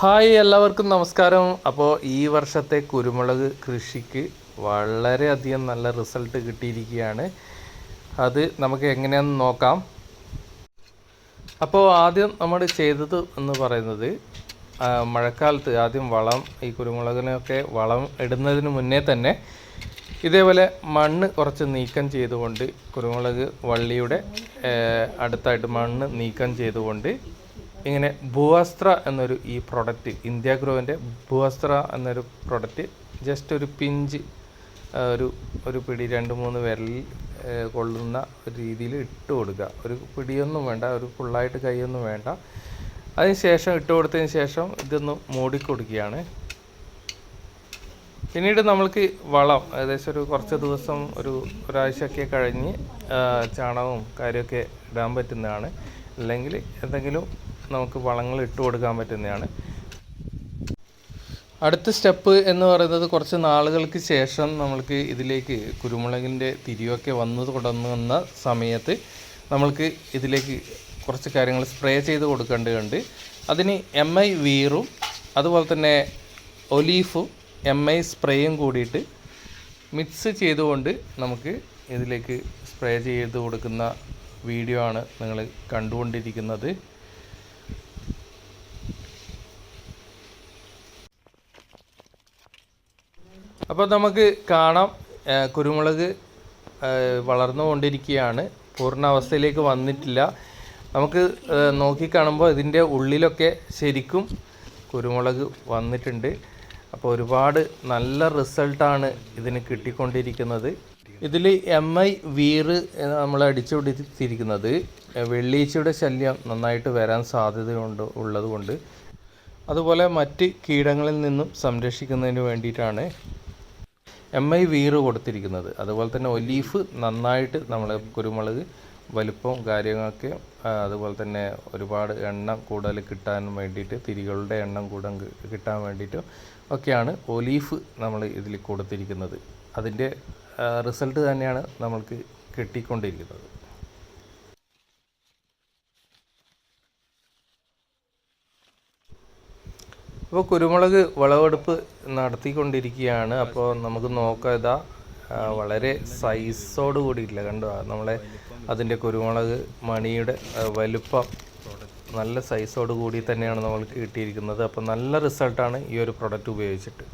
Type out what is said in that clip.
Hi എല്ലാവർക്കും നമസ്കാരം. അപ്പോൾ ഈ വർഷത്തെ കുരുമുളക് കൃഷിക്ക് വളരെയധികം നല്ല റിസൾട്ട് കിട്ടിയിരിക്കുകയാണ്. അത് നമുക്ക് എങ്ങനെയാണെന്ന് നോക്കാം. അപ്പോൾ ആദ്യം നമ്മൾ ചെയ്തത് എന്ന് പറയുന്നത് മഴക്കാലത്ത് ആദ്യം വളം ഈ കുരുമുളകിനൊക്കെ വളം ഇടുന്നതിന് മുന്നേ തന്നെ ഇതേപോലെ മണ്ണ് കുറച്ച് നീക്കം ചെയ്തുകൊണ്ട് കുരുമുളക് വള്ളിയുടെ അടുത്തായിട്ട് മണ്ണ് നീക്കം ചെയ്തുകൊണ്ട് ഇങ്ങനെ ഭൂവസ്ത്ര എന്നൊരു ഈ പ്രൊഡക്റ്റ് ഇന്ത്യ ഗ്രോവിന്റെ ഭൂവസ്ത്ര എന്നൊരു പ്രൊഡക്റ്റ് ജസ്റ്റ് ഒരു പിഞ്ച് ഒരു ഒരു പിടി രണ്ട് മൂന്ന് വിരൽ കൊള്ളുന്ന രീതിയിൽ ഇട്ട് കൊടുക്കുക. ഒരു പിടിയൊന്നും വേണ്ട ഒരു ഫുള്ളായിട്ട് കൈയൊന്നും വേണ്ട. അതിന് ശേഷം ഇട്ട് കൊടുത്തതിന് ശേഷം ഇതൊന്ന് മൂടിക്കൊടുക്കുകയാണ് പിന്നീട് നമ്മൾക്ക് വളം ഏകദേശം ഒരു കുറച്ച് ദിവസം ഒരു ഒരാഴ്ചയൊക്കെ കഴിഞ്ഞ് ചാണകവും കാര്യമൊക്കെ ഇടാൻ പറ്റുന്നതാണ്. അല്ലെങ്കിൽ എന്തെങ്കിലും നമുക്ക് വളങ്ങൾ ഇട്ട് കൊടുക്കാൻ പറ്റുന്നതാണ്. അടുത്ത സ്റ്റെപ്പ് എന്ന് പറയുന്നത് കുറച്ച് നാളുകൾക്ക് ശേഷം നമ്മൾക്ക് ഇതിലേക്ക് കുരുമുളകിന്റെ തിരിയൊക്കെ വന്നു തുടങ്ങുന്ന സമയത്ത് നമ്മൾക്ക് ഇതിലേക്ക് കുറച്ച് കാര്യങ്ങൾ സ്പ്രേ ചെയ്ത് കൊടുക്കേണ്ടതുണ്ട്. അതിന് എം ഐ വീറും അതുപോലെ തന്നെ ഒലീഫും എം ഐ സ്പ്രേയും കൂടിയിട്ട് മിക്സ് ചെയ്തുകൊണ്ട് നമുക്ക് ഇതിലേക്ക് സ്പ്രേ ചെയ്ത് കൊടുക്കുന്ന വീഡിയോ ആണ് നിങ്ങൾ കണ്ടുകൊണ്ടിരിക്കുന്നത്. അപ്പോൾ നമുക്ക് കാണാം കുരുമുളക് വളർന്നുകൊണ്ടിരിക്കുകയാണ്. പൂർണ അവസ്ഥയിലേക്ക് വന്നിട്ടില്ല. നമുക്ക് നോക്കി നോക്കിക്കാണുമ്പോൾ ഇതിന്റെ ഉള്ളിലൊക്കെ ശരിക്കും കുരുമുളക് വന്നിട്ടുണ്ട്. അപ്പോൾ ഒരുപാട് നല്ല റിസൾട്ടാണ് ഇതിന് കിട്ടിക്കൊണ്ടിരിക്കുന്നത്. ഇതിൽ എം ഐ വീറ് നമ്മൾ അടിച്ചുപിടിച്ചിരിക്കുന്നത്. വെള്ളീച്ചയുടെ ശല്യം നന്നായിട്ട് വരാൻ സാധ്യതയുണ്ട് ഉള്ളതുകൊണ്ട്. അതുപോലെ മറ്റ് കീടങ്ങളിൽ നിന്നും സംരക്ഷിക്കുന്നതിന് വേണ്ടിയിട്ടാണ് എം ഐ വീറ് കൊടുത്തിരിക്കുന്നത്. അതുപോലെ തന്നെ ഒലീഫ് നന്നായിട്ട് നമ്മൾ കുരുമുളക് വലുപ്പം കാര്യങ്ങളൊക്കെ അതുപോലെ തന്നെ ഒരുപാട് എണ്ണം കൂടുതൽ കിട്ടാൻ വേണ്ടിയിട്ട് തിരികളുടെ എണ്ണം കൂടാൻ കിട്ടാൻ വേണ്ടിയിട്ടും ഒക്കെയാണ് ഒലീഫ് നമ്മൾ ഇതിൽ കൊടുത്തിരിക്കുന്നത്. അതിന്റെ റിസൾട്ട് തന്നെയാണ് നമ്മൾക്ക് കിട്ടിക്കൊണ്ടിരിക്കുന്നത്. അപ്പോൾ കുരുമുളക് വിളവെടുപ്പ് നടത്തിക്കൊണ്ടിരിക്കുകയാണ്. അപ്പോൾ നമുക്ക് നോക്കാം ഇതാ വളരെ സൈസോട് കൂടിയിട്ടില്ല. കണ്ടോ നമ്മളെ അതിന്റെ കുരുമുളക് മണിയുടെ വലുപ്പം നല്ല സൈസോട് കൂടി തന്നെയാണ് നമ്മൾക്ക് കിട്ടിയിരിക്കുന്നത്. അപ്പോൾ നല്ല റിസൾട്ടാണ് ഈ ഒരു പ്രൊഡക്റ്റ് ഉപയോഗിച്ചിട്ട്.